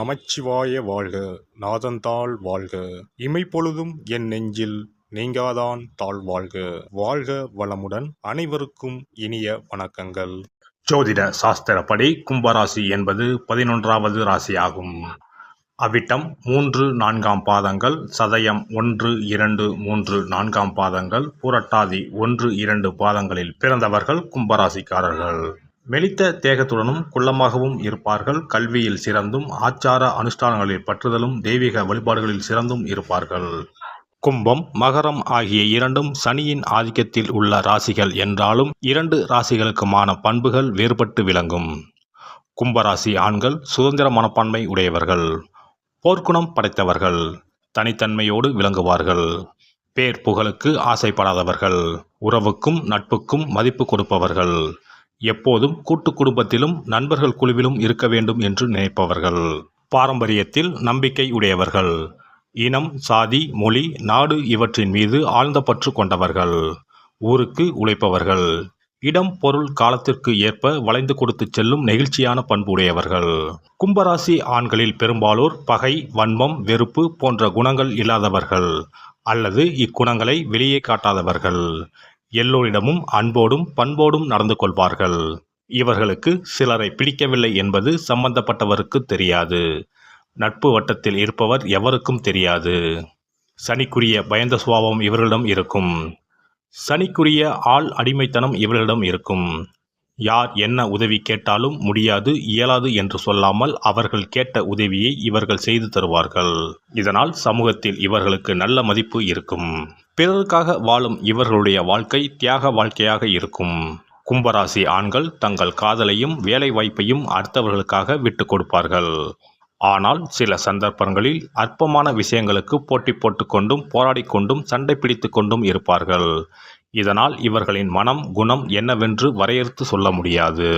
நமச்சிவாய வாழ்க நாதந்தாள் வாழ்க. இமைப்பொழுதும் என் நெஞ்சில் நீங்காதான் தாழ் வாழ்க. வாழ்க வளமுடன் அனைவருக்கும் இனிய வணக்கங்கள். ஜோதிட சாஸ்திரப்படி கும்பராசி என்பது பதினொன்றாவது ராசியாகும். அவிட்டம் மூன்று நான்காம் பாதங்கள் சதயம் ஒன்று இரண்டு மூன்று நான்காம் பாதங்கள் புரட்டாதி ஒன்று இரண்டு பாதங்களில் பிறந்தவர்கள் கும்பராசிக்காரர்கள். மெலித்த தேகத்துடனும் குள்ளமாகவும் இருப்பார்கள். கல்வியில் சிறந்தும் ஆச்சார அனுஷ்டானங்களில் பற்றுதலும் தெய்வீக வழிபாடுகளில் சிறந்தும் இருப்பார்கள். கும்பம் மகரம் ஆகிய இரண்டும் சனியின் ஆதிக்கத்தில் உள்ள ராசிகள் என்றாலும் இரண்டு ராசிகளுக்குமான பண்புகள் வேறுபட்டு விளங்கும். கும்பராசி ஆண்கள் சுதந்திர மனப்பான்மை உடையவர்கள். போர்க்குணம் படைத்தவர்கள். தனித்தன்மையோடு விளங்குவார்கள். பேர் புகழுக்கு ஆசைப்படாதவர்கள். உறவுக்கும் நட்புக்கும் மதிப்பு கொடுப்பவர்கள். எப்போதும் கூட்டு குடும்பத்திலும் நண்பர்கள் குழுவிலும் இருக்க வேண்டும் என்று நினைப்பவர்கள். பாரம்பரியத்தில் நம்பிக்கை உடையவர்கள். இனம் சாதி மொழி நாடு இவற்றின் மீது ஆழ்ந்த பற்று கொண்டவர்கள். ஊருக்கு உழைப்பவர்கள். இடம் பொருள் காலத்திற்கு ஏற்ப வளைந்து கொடுத்து செல்லும் நெகிழ்ச்சியான பண்பு உடையவர்கள். கும்பராசி ஆண்களில் பெரும்பாலோர் பகை வன்மம் வெறுப்பு போன்ற குணங்கள் இல்லாதவர்கள் அல்லது இக்குணங்களை வெளியே காட்டாதவர்கள். எல்லோரிடமும் அன்போடும் பண்போடும் நடந்து கொள்வார்கள். இவர்களுக்கு சிலரை பிடிக்கவில்லை என்பது சம்பந்தப்பட்டவருக்கு தெரியாது. நட்பு வட்டத்தில் இருப்பவர் எவருக்கும் தெரியாது. சனிக்குரிய பயந்த சுபாவம் இவர்களிடம் இருக்கும். சனிக்குரிய ஆள் அடிமைத்தனம் இவர்களிடம் இருக்கும். யார் என்ன உதவி கேட்டாலும் முடியாது இயலாது என்று சொல்லாமல் அவர்கள் கேட்ட உதவியை இவர்கள் செய்து தருவார்கள். இதனால் சமூகத்தில் இவர்களுக்கு நல்ல மதிப்பு இருக்கும். பிறருக்காக வாழும் இவர்களுடைய வாழ்க்கை தியாக வாழ்க்கையாக இருக்கும். கும்பராசி ஆண்கள் தங்கள் காதலையும் வேலை வாய்ப்பையும் அடுத்தவர்களுக்காக விட்டு கொடுப்பார்கள். ஆனால் சில சந்தர்ப்பங்களில் அற்பமான விஷயங்களுக்கு போட்டி போட்டுக்கொண்டும் போராடிக்கொண்டும் சண்டை பிடித்து கொண்டும் இருப்பார்கள். இதனால் இவர்களின் மனம் குணம் என்னவென்று வரையறுத்து சொல்ல முடியாது.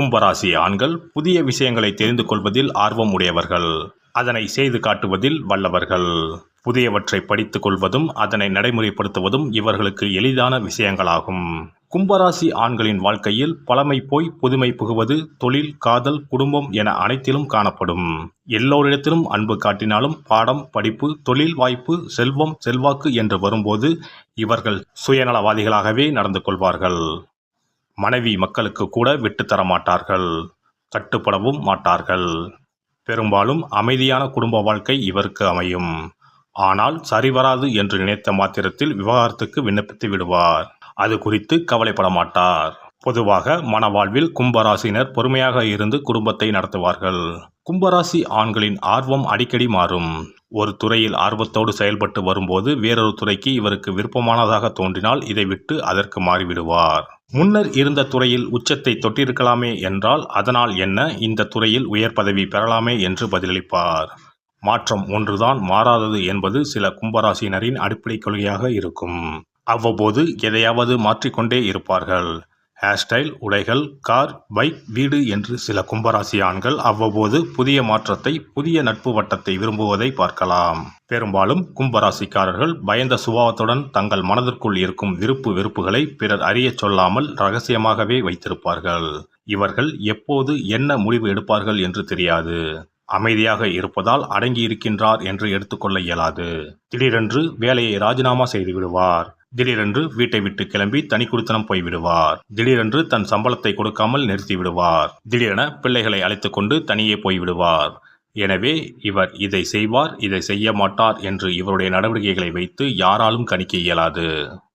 கும்பராசி ஆண்கள் புதிய விஷயங்களை தெரிந்து கொள்வதில் ஆர்வம் உடையவர்கள் அதனை செய்து காட்டுவதில் வல்லவர்கள். புதியவற்றை படித்துக் கொள்வதும் அதனை நடைமுறைப்படுத்துவதும் இவர்களுக்கு எளிதான விஷயங்களாகும். கும்பராசி ஆண்களின் வாழ்க்கையில் பழமை போய் புதுமை புகுவது தொழில் காதல் குடும்பம் என அனைத்திலும் காணப்படும். எல்லோரிடத்திலும் அன்பு காட்டினாலும் பாடம் படிப்பு தொழில் வாய்ப்பு செல்வம் செல்வாக்கு என்று வரும்போது இவர்கள் சுயநலவாதிகளாகவே நடந்து கொள்வார்கள். மனைவி மக்களுக்கு கூட விட்டு தர மாட்டார்கள் கட்டுப்படவும் மாட்டார்கள். பெரும்பாலும் அமைதியான குடும்ப வாழ்க்கை இவருக்கு அமையும். ஆனால் சரிவராது என்று நினைத்த மாத்திரத்தில் விவாகரத்துக்கு விண்ணப்பித்து விடுவார். அது குறித்து கவலைப்பட மாட்டார் பொதுவாக மனவாழ்வில் கும்பராசினர் பொறுமையாக இருந்து குடும்பத்தை நடத்துவார்கள். கும்பராசி ஆண்களின் ஆர்வம் அடிக்கடி மாறும். ஒரு துறையில் ஆர்வத்தோடு செயல்பட்டு வரும்போது வேறொரு துறைக்கு இவருக்கு விருப்பமானதாக தோன்றினால் இதை விட்டு அதற்கு மாறிவிடுவார். முன்னர் இருந்த துறையில் உச்சத்தை தொட்டிருக்கலாமே என்றால் அதனால் என்ன? இந்த துறையில் உயர் பதவி பெறலாமே என்று பதிலளிப்பார். மாற்றம் ஒன்றுதான் மாறாதது என்பது சில கும்பராசினரின் அடிப்படை கொள்கையாக இருக்கும். அவ்வப்போது எதையாவது மாற்றிக்கொண்டே இருப்பார்கள். ஹேர்ஸ்டைல் உடைகள் கார் பைக் வீடு என்று சில கும்பராசி ஆண்கள் அவ்வப்போது புதிய மாற்றத்தை புதிய நட்பு வட்டத்தை விரும்புவதை பார்க்கலாம். பெரும்பாலும் கும்பராசிக்காரர்கள் பயந்த சுபாவத்துடன் தங்கள் மனதிற்குள் இருக்கும் விருப்பு வெறுப்புகளை பிறர் அறியச் சொல்லாமல் ரகசியமாகவே வைத்திருப்பார்கள். இவர்கள் எப்போது என்ன முடிவு எடுப்பார்கள் என்று தெரியாது. அமைதியாக இருப்பதால் அடங்கி இருக்கின்றார் என்று எடுத்துக்கொள்ள இயலாது. திடீரென்று வேலையை ராஜினாமா செய்து விடுவார். திடீரென்று வீட்டை விட்டு கிளம்பி தனி குடித்தனம் போய்விடுவார் திடீரென்று தன் சம்பளத்தை கொடுக்காமல் நிறுத்திவிடுவார் திடீரென பிள்ளைகளை அழைத்து கொண்டு தனியே போய்விடுவார் எனவே இவர் இதை செய்வார் இதை செய்ய மாட்டார் என்று இவருடைய நடவடிக்கைகளை வைத்து யாராலும் கணிக்க இயலாது.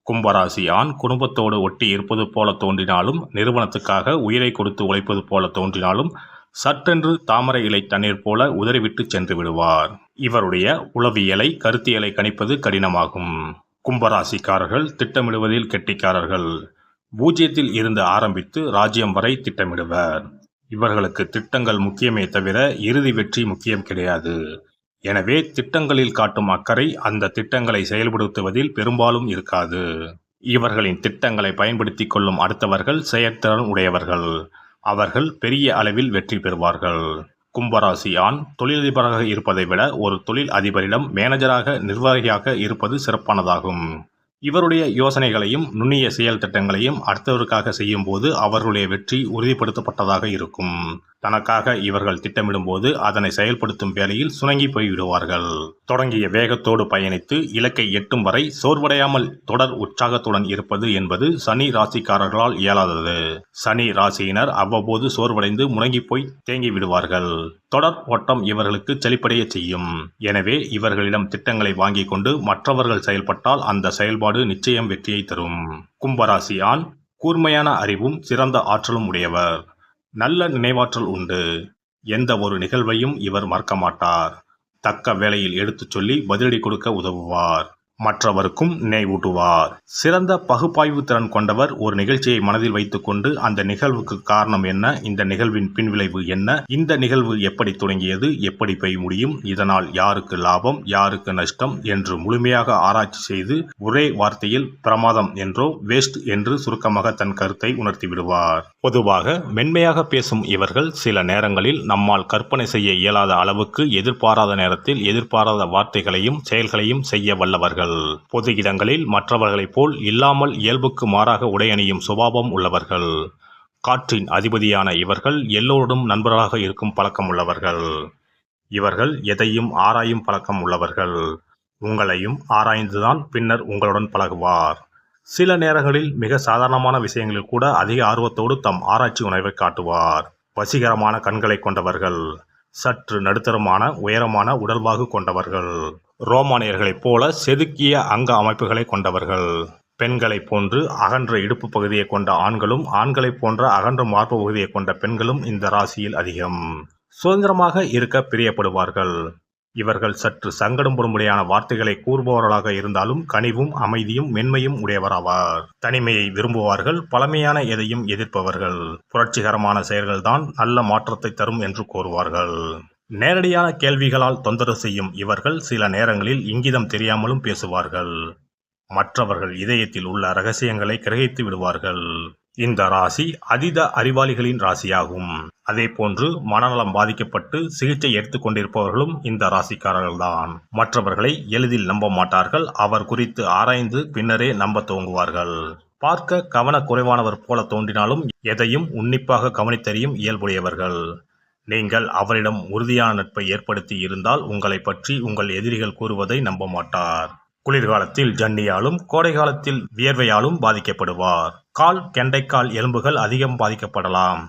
கும்பராசி ஆண் குடும்பத்தோடு ஒட்டி இருப்பது போல தோன்றினாலும் நிறுவனத்துக்காக உயிரை கொடுத்து உழைப்பது போல தோன்றினாலும் சட்டென்று தாமரை இலை தண்ணீர் போல உதறிவிட்டு சென்று விடுவார். இவருடைய உளவியலை கருத்தியலை கணிப்பது கடினமாகும். கும்பராசிக்காரர்கள் திட்டமிடுவதில் கெட்டிக்காரர்கள். பூஜ்ஜியத்தில் இருந்து ஆரம்பித்து ராஜ்யம் வரை திட்டமிடுவர். இவர்களுக்கு திட்டங்கள் முக்கியமே தவிர இறுதி வெற்றி முக்கியம் கிடையாது. எனவே திட்டங்களில் காட்டும் அக்கறை அந்த திட்டங்களை செயல்படுத்துவதில் பெரும்பாலும் இருக்காது. இவர்களின் திட்டங்களை பயன்படுத்தி கொள்ளும் அடுத்தவர்கள் செயற்திறன் உடையவர்கள். அவர்கள் பெரிய அளவில் வெற்றி பெறுவார்கள். கும்பராசி ஆண் தொழிலதிபராக இருப்பதை விட ஒரு தொழில் அதிபரிடம் மேனேஜராக நிர்வாகியாக இருப்பது சிறப்பானதாகும். இவருடைய யோசனைகளையும் நுண்ணிய செயல் திட்டங்களையும் அடுத்தவருக்காக செய்யும்போது அவர்களுடைய வெற்றி உறுதிப்படுத்தப்பட்டதாக இருக்கும். தனக்காக இவர்கள் திட்டமிடும்போது அதனை செயல்படுத்தும் வேலையில் சுணங்கி போய்விடுவார்கள். தொடங்கிய வேகத்தோடு பயணித்து இலக்கை எட்டும் வரை சோர்வடையாமல் தொடர் உற்சாகத்துடன் இருப்பது என்பது சனி ராசிக்காரர்களால் இயலாதது. சனி ராசியினர் அவ்வப்போது சோர்வடைந்து முடங்கி போய் தேங்கி விடுவார்கள் தொடர் ஓட்டம் இவர்களுக்கு செழிப்படைய செய்யும். எனவே இவர்களிடம் திட்டங்களை வாங்கிக் கொண்டு மற்றவர்கள் செயல்பட்டால் அந்த செயல்பாடு நிச்சயம் வெற்றியை தரும். கும்பராசி ஆண் கூர்மையான அறிவும் சிறந்த ஆற்றலும் உடையவர். நல்ல நினைவாற்றல் உண்டு. எந்த ஒரு நிகழ்வையும் இவர் மறக்க மாட்டார். தக்க வேளையில் எடுத்துச் சொல்லி பதிலடி கொடுக்க உதவுவார். மற்றவருக்கும் நினைவூட்டுவார். சிறந்த பகுப்பாய்வு திறன் கொண்டவர் ஒரு நிகழ்ச்சியை மனதில் வைத்துக்கொண்டு அந்த நிகழ்வுக்கு காரணம் என்ன இந்த நிகழ்வின் பின்விளைவு என்ன இந்த நிகழ்வு எப்படி தொடங்கியது எப்படி பெய்ய முடியும் இதனால் யாருக்கு லாபம் யாருக்கு நஷ்டம் என்று முழுமையாக ஆராய்ச்சி செய்து ஒரே வார்த்தையில் பிரமாதம் என்றோ வேஸ்ட் என்று சுருக்கமாக தன் கருத்தை உணர்த்தி விடுவார். பொதுவாக மென்மையாக பேசும் இவர்கள் சில நேரங்களில் நம்மால் கற்பனை செய்ய இயலாத அளவுக்கு எதிர்பாராத நேரத்தில் எதிர்பாராத வார்த்தைகளையும் செயல்களையும் செய்ய வல்லவர்கள். பொது இடங்களில் மற்றவர்களைப் போல் இல்லாமல் இயல்புக்கு மாறாக உடையணியும் சுபாவம் உள்ளவர்கள். காற்றின் அதிபதியான இவர்கள் எல்லோருடன் நண்பராக இருக்கும் பழக்கம் உள்ளவர்கள். இவர்கள் எதையும் ஆராயும் பழக்கம் உள்ளவர்கள். உங்களையும் ஆராய்ந்துதான் பின்னர் உங்களுடன் பழகுவார். சில நேரங்களில் மிக சாதாரணமான விஷயங்களில் கூட அதிக ஆர்வத்தோடு தம் ஆராய்ச்சி உணர்வை காட்டுவார். வசீகரமான கண்களை கொண்டவர்கள் சற்று நடுத்தரமான உயரமான உடல்வாகு கொண்டவர்கள் ரோமானியர்களைப் போல செதுக்கிய அங்க அமைப்புகளை கொண்டவர்கள் பெண்களைப் போன்று அகன்ற இடுப்பு பகுதியை கொண்ட ஆண்களும் ஆண்களைப் போன்ற அகன்ற மார்பு பகுதியை கொண்ட பெண்களும் இந்த ராசியில் அதிகம். சுதந்திரமாக இருக்க பிரியப்படுவார்கள். இவர்கள் சற்று சங்கடம்படும்படியான வார்த்தைகளை கூறுபவர்களாக இருந்தாலும் கனிவும் அமைதியும் மென்மையும் உடையவராவார். தனிமையை விரும்புவார்கள் பழமையான எதையும் எதிர்ப்பவர்கள். புரட்சிகரமான செயல்கள்தான் நல்ல மாற்றத்தை தரும் என்று கூறுவார்கள். நேரடியான கேள்விகளால் தொந்தரவு செய்யும் இவர்கள் சில நேரங்களில் இங்கிதம் தெரியாமலும் பேசுவார்கள். மற்றவர்கள் இதயத்தில் உள்ள ரகசியங்களை கிரகித்து விடுவார்கள். இந்த ராசி அதீத அறிவாளிகளின் ராசியாகும். அதே போன்று மனநலம் பாதிக்கப்பட்டு சிகிச்சை எடுத்துக்கொண்டிருப்பவர்களும் இந்த ராசிக்காரர்கள்தான். மற்றவர்களை எளிதில் நம்ப மாட்டார்கள். அவர் குறித்து ஆராய்ந்து பின்னரே நம்ப துவங்குவார்கள். பார்க்க கவனக்குறைவானவர் போல தோன்றினாலும் எதையும் உன்னிப்பாக கவனித்தறியும் இயல்புடையவர்கள். நீங்கள் அவரிடம் உறுதியான நட்பை ஏற்படுத்தி இருந்தால் உங்களை பற்றி உங்கள் எதிரிகள் கூறுவதை நம்ப மாட்டார். குளிர்காலத்தில் ஜன்னியாலும் கோடை காலத்தில் வியர்வையாலும் பாதிக்கப்படுவார். கால் கெண்டைக்கால் எலும்புகள் அதிகம் பாதிக்கப்படலாம்.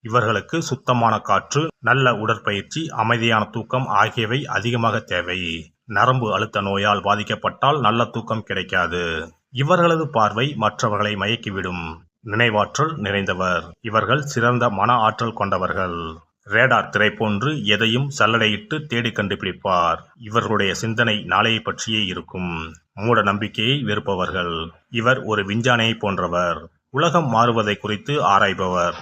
இவர்களுக்கு சுத்தமான காற்று நல்ல உடற்பயிற்சி அமைதியான தூக்கம் ஆகியவை அதிகமாக தேவை. நரம்பு அழுத்த நோயால் பாதிக்கப்பட்டால் நல்ல தூக்கம் கிடைக்காது. இவர்களது பார்வை மற்றவர்களை மயக்கிவிடும். நினைவாற்றல் நிறைந்தவர். இவர்கள் சிறந்த மன ஆற்றல் கொண்டவர்கள். ரேடார் திரை போன்று எதையும் சல்லடையிட்டு தேடி கண்டுபிடிப்பார். இவர்களுடைய சிந்தனை நாளையை பற்றியே இருக்கும். மூட நம்பிக்கையை வெறுப்பவர்கள். இவர் ஒரு விஞ்ஞானியை போன்றவர். உலகம் மாறுவதை குறித்து ஆராய்பவர்.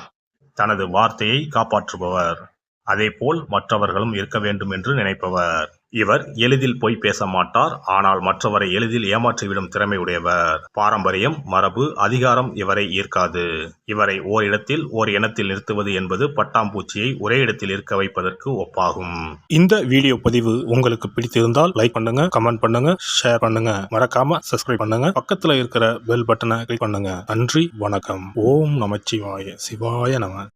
தனது வார்த்தையை காப்பாற்றுபவர். அதேபோல் மற்றவர்களும் இருக்க வேண்டும் என்று நினைப்பவர். இவர் எளிதில் பொய் பேச மாட்டார் ஆனால் மற்றவரை எளிதில் ஏமாற்றிவிடும் திறமை உடையவர் பாரம்பரியம் மரபு அதிகாரம் இவரை ஈர்க்காது. இவரை ஓர் இடத்தில் ஓர் இனத்தில் நிறுத்துவது என்பது பட்டாம்பூச்சியை ஒரே இடத்தில் இருக்க வைப்பதற்கு ஒப்பாகும். இந்த வீடியோ பதிவு உங்களுக்கு பிடித்திருந்தால் லைக் பண்ணுங்க கமெண்ட் பண்ணுங்க ஷேர் பண்ணுங்க. மறக்காம சப்ஸ்கிரைப் பண்ணுங்க. பக்கத்துல இருக்கிற பெல் பட்டனை கிளிக் பண்ணுங்க. நன்றி வணக்கம். ஓம் நமச்சிவாய. சிவாய நம.